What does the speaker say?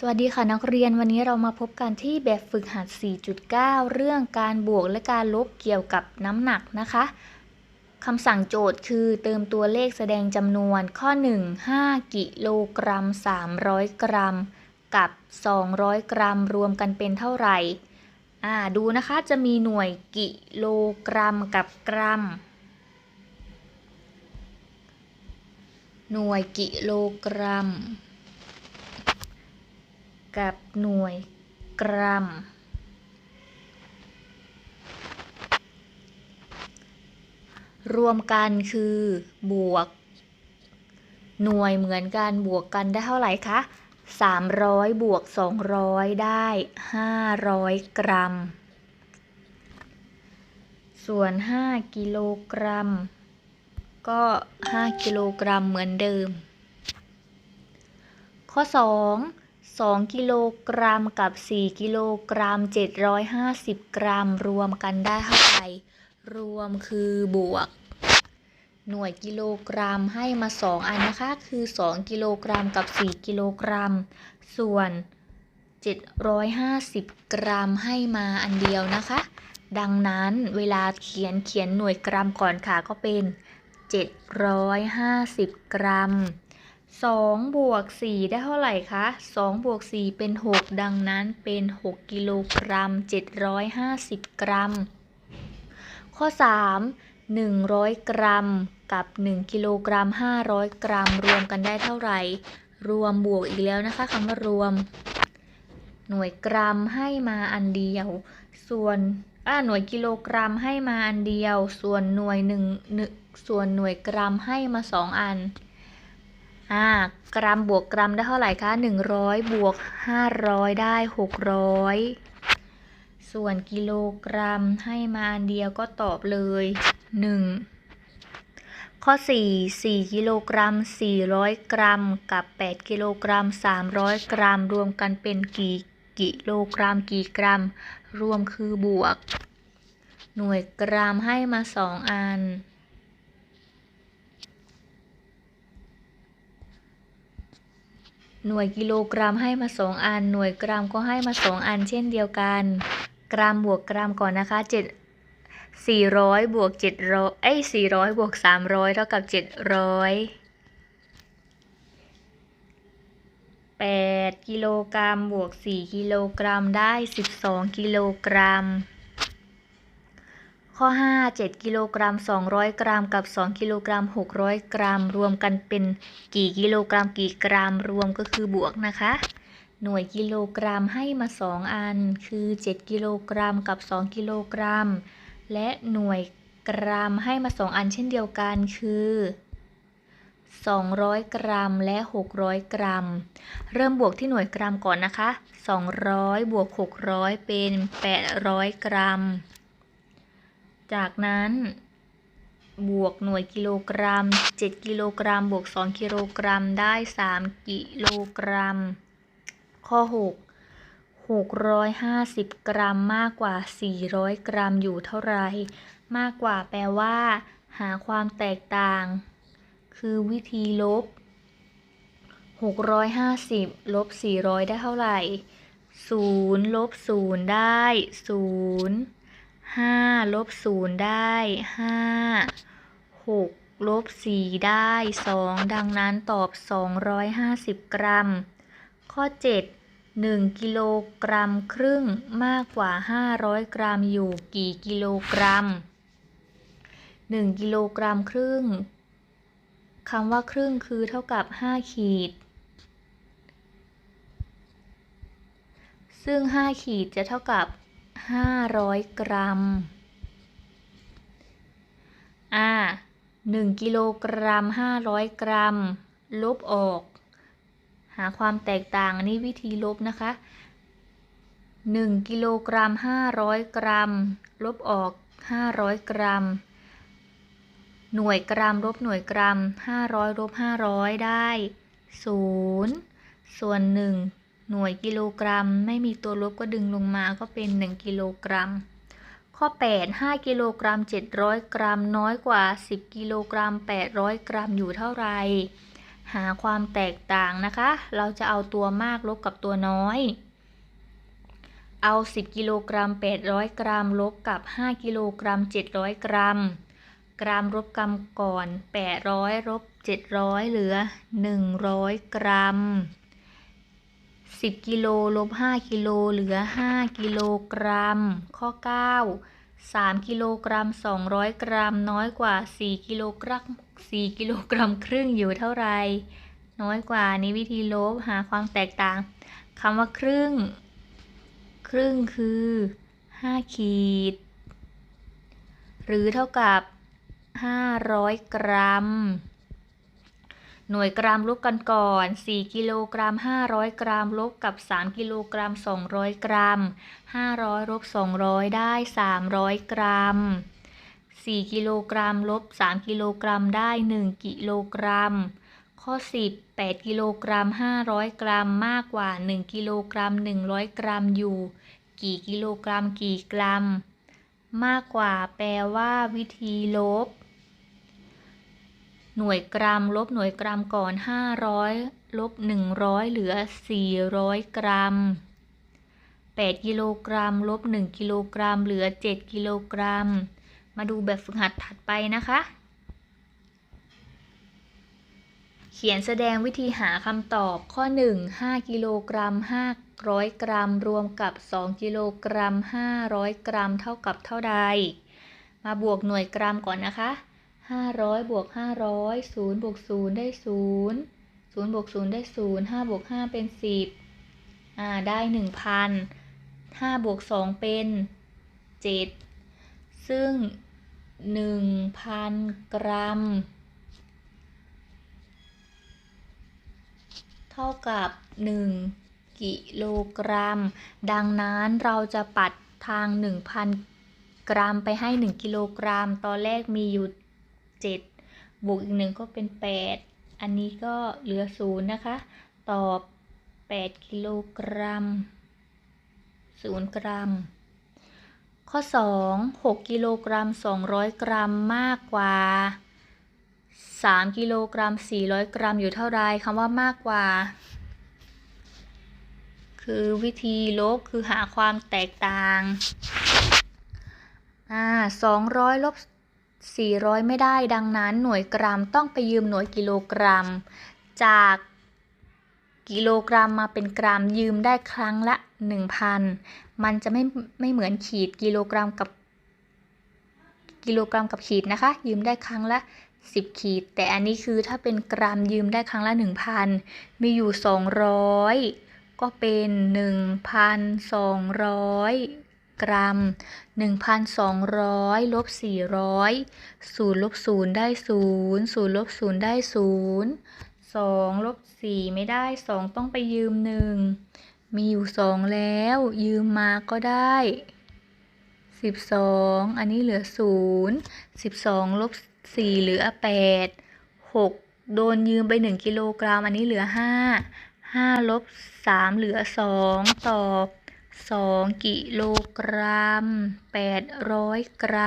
สวัสดีค่ะนักเรียนวันนี้เรามาพบกันที่แบบฝึกหัด 4.9 เรื่องการบวกและการลบเกี่ยวกับน้ำหนักนะคะคำสั่งโจทย์คือเติมตัวเลขแสดงจำนวนข้อ 1 5 กิโลกรัม 300 กรัม กับ 200 กรัม รวมกันเป็นเท่าไหร่อ่าดูนะคะจะมีหน่วยกิโลกรัมกับกรัม หน่วยกิโลกรัม กับหน่วยกรัม รวมกันคือบวก หน่วยเหมือนกันบวกกันได้เท่าไหร่คะ300 บวก 200 ได้ 500 กรัม ส่วน 5 กิโลกรัม ก็ 5 กิโลกรัมเหมือนเดิม ข้อ 2 2 กิโลกรัมกับ 4 กิโลกรัม 750 กรัม รวมกันได้เท่าไหร่ รวมคือบวก หน่วยกิโลกรัมให้มา 2 อันนะคะ คือ 2 กิโลกรัมกับ 4 กิโลกรัม ส่วน 750 กรัมให้มาอันเดียวนะคะ ดังนั้นเวลาเขียนเขียนหน่วยกรัมก่อนค่ะก็เป็น 750 กรัม 2บวก4ได้เท่าไหร่คะ2บวก4เป็น 6 ดังนั้นเป็น 6 กิโลกรัม 750 กรัม ข้อ 3 100 กรัมกับ 1 กิโลกรัม 500 กรัม รวมกันได้เท่าไหร่ รวมบวกอีกแล้วนะคะคำว่ารวม หน่วยกรัมให้มาอันเดียว ส่วนอ่าหน่วยกิโลกรัมให้มาอันเดียว ส่วนหน่วยหนึ่งส่วนหน่วยกรัมให้มาสองอัน อ่ากรัมบวกกรัมได้เท่าไหร่คะ100 บวก 500 ได้ 600 ส่วนกิโลกรัมให้มาอันเดียวก็ตอบเลย 1 ข้อ 4 4กิโลกรัม 400 กรัม กับ 8 กิโลกรัม 300 กรัม รวมกันเป็นกี่กิโลกรัมกี่กรัม รวมคือบวก หน่วยกรัมให้มา 2 อัน หน่วยกิโลกรัมให้มา2อัน หน่วยกรัมก็ให้มา2อัน เช่นเดียวกัน กรัมบวกกรัมก่อนนะคะ7 400บวก700เอ้ย400บวก300เท่ากับ700 8กิโลกรัมบวก4กิโลกรัมได้12กิโลกรัม ข้อ 5 7 กิโลกรัม 200 กรัม กับ 2 กิโลกรัม 600 กรัม รวมกันเป็นกี่กิโลกรัม กี่กรัม รวมก็คือบวกนะคะ หน่วยกิโลกรัมให้มา 2 อัน คือ 7 กิโลกรัม กับ 2 กิโลกรัม และหน่วยกรัมให้มา 2 อันเช่นเดียวกัน คือ 200 กรัม และ 600 กรัม เริ่มบวกที่หน่วยกรัมก่อนนะคะ 200 บวก 600 เป็น 800 กรัม จากนั้นบวกหน่วยกิโลกรัม 7 กิโลกรัม บวก 2 กิโลกรัม ได้ 3 กิโลกรัม ข้อ 6 650 กรัมมากกว่า 400 กรัมอยู่เท่าไร มากกว่าแปลว่า หาความแตกต่าง คือวิธีลบ 650 ลบ 400 ได้เท่าไหร่0ลบ0ได้ 0 5ลบ0ได้5 6ลบ4ได้2ดังนั้นตอบ250กรัม ข้อ7 1กิโลกรัมครึ่งมากกว่า500กรัมอยู่กี่กิโลกรัม1กิโลกรัมครึ่งคำว่าครึ่งคือเท่ากับ5ขีดซึ่ง 5 ขีดจะเท่ากับ 500 กรัม อ่า1กิโลกรัม 500 กรัม ลบออก หาความแตกต่างนนี้วิธีลบนะคะ 1 กิโลกรัม 500 กรัม ลบออก 500 กรัม หน่วยกรัม ลบหน่วยกรัม 500 ลบ 500 ได้ 0 ส่วน 1 หน่วยกิโลกรัม ไม่มีตัวลบก็ดึงลงมาก็เป็น 1 กิโลกรัม ข้อ 8 5 กิโลกรัม 700 กรัม น้อยกว่า 10 กิโลกรัม 800 กรัมอยู่เท่าไหร่หาความแตกต่างนะคะ เราจะเอาตัวมากลบกับตัวน้อย เอา 10 กิโลกรัม 800 กรัม ลบกับ 5 กิโลกรัม 700 กรัม กรัมลบกรัมก่อน 800ลบ700 เหลือ 100 กรัม 10กิโลลบ5กิโลเหลือ 5 กิโลกรัม ข้อ 9 3 กิโลกรัม 200 กรัม น้อยกว่า 4 กิโลกรัม 4 กิโลกรัมครึ่งอยู่เท่าไหร่น้อยกว่านี้วิธีลบหาความแตกต่างคำว่าครึ่ง ครึ่งคือ 5 ขีด หรือเท่ากับ 500 กรัม หน่วยกรัมลบกันก่อน 4 กิโลกรัม 500 กรัมลบกับ 3 กิโลกรัม 200 กรัม 500ลบ200 ได้ 300 กรัม 4 กิโลกรัมลบ 3 กิโลกรัมได้ 1 กิโลกรัม ข้อ 10 8 กิโลกรัม 500 กรัม มากกว่า 1 กิโลกรัม 100 กรัมอยู่ กี่กิโลกรัม กี่กรัม มากกว่าแปลว่าวิธีลบ หน่วยกรัม ลบหน่วยกรัมก่อน 500 ลบ 100 เหลือ 400 กรัม 8 กิโลกรัม ลบ 1 กิโลกรัม เหลือ 7 กิโลกรัม มาดูแบบฝึกหัดถัดไปนะคะ เขียนแสดงวิธีหาคำตอบข้อ 1 5 กิโลกรัม 500 กรัม รวมกับ 2 กิโลกรัม 500 กรัม เท่ากับเท่าใด มาบวกหน่วยกรัมก่อนนะคะ 500บวก500 0บวก0ได้ 0 0บวก0ได้ 0 5บวก5เป็น 10อ่าได้ 1,000 5บวก2เป็น 7 ซึ่ง 1,000 กรัม เท่ากับ 1 กิโลกรัม ดังนั้นเราจะปัดทาง 1,000 กรัมไปให้ 1 กิโลกรัม ตอนแรกมีอยู่ 7 บวกอีกหนึ่งก็เป็น 8 อันนี้ก็เหลือ0นะคะ ตอบ 8 กิโลกรัม0กรัม ข้อ 2 6 กิโลกรัม 200 กรัมมากกว่า 3 กิโลกรัม 400 กรัมอยู่เท่าไรคำว่ามากกว่า คือวิธีลบคือหาความแตกต่างอ่า200ลบ 400 ไม่ได้ดังนั้นหน่วยกรัมต้องไปยืมหน่วยกิโลกรัม จากกิโลกรัมมาเป็นกรัมยืมได้ครั้งละ 1,000 มันจะไม่ไม่เหมือนขีดกิโลกรัมกับกิโลกรัมกับขีดนะคะ ยืมได้ครั้งละ 10 ขีด แต่อันนี้คือถ้าเป็นกรัมยืมได้ครั้งละ 1,000 มีอยู่ 200 ก็เป็น 1,200 กรัม 1,200 ลบ 400 0 ลบ 0 ได้ 0 0 ลบ 0 ได้ 0 2 ลบ 4 ไม่ได้ 2 ต้องไปยืม 1 มีอยู่ 2 แล้ว ยืมมาก็ได้ 12 อันนี้เหลือ 0 12 ลบ 4 เหลือ 8 6 โดนยืมไป 1 กิโลกรัม อันนี้เหลือ 5 5 ลบ 3 เหลือ 2 ตอบ 2 กิโลกรัม 800 กรัม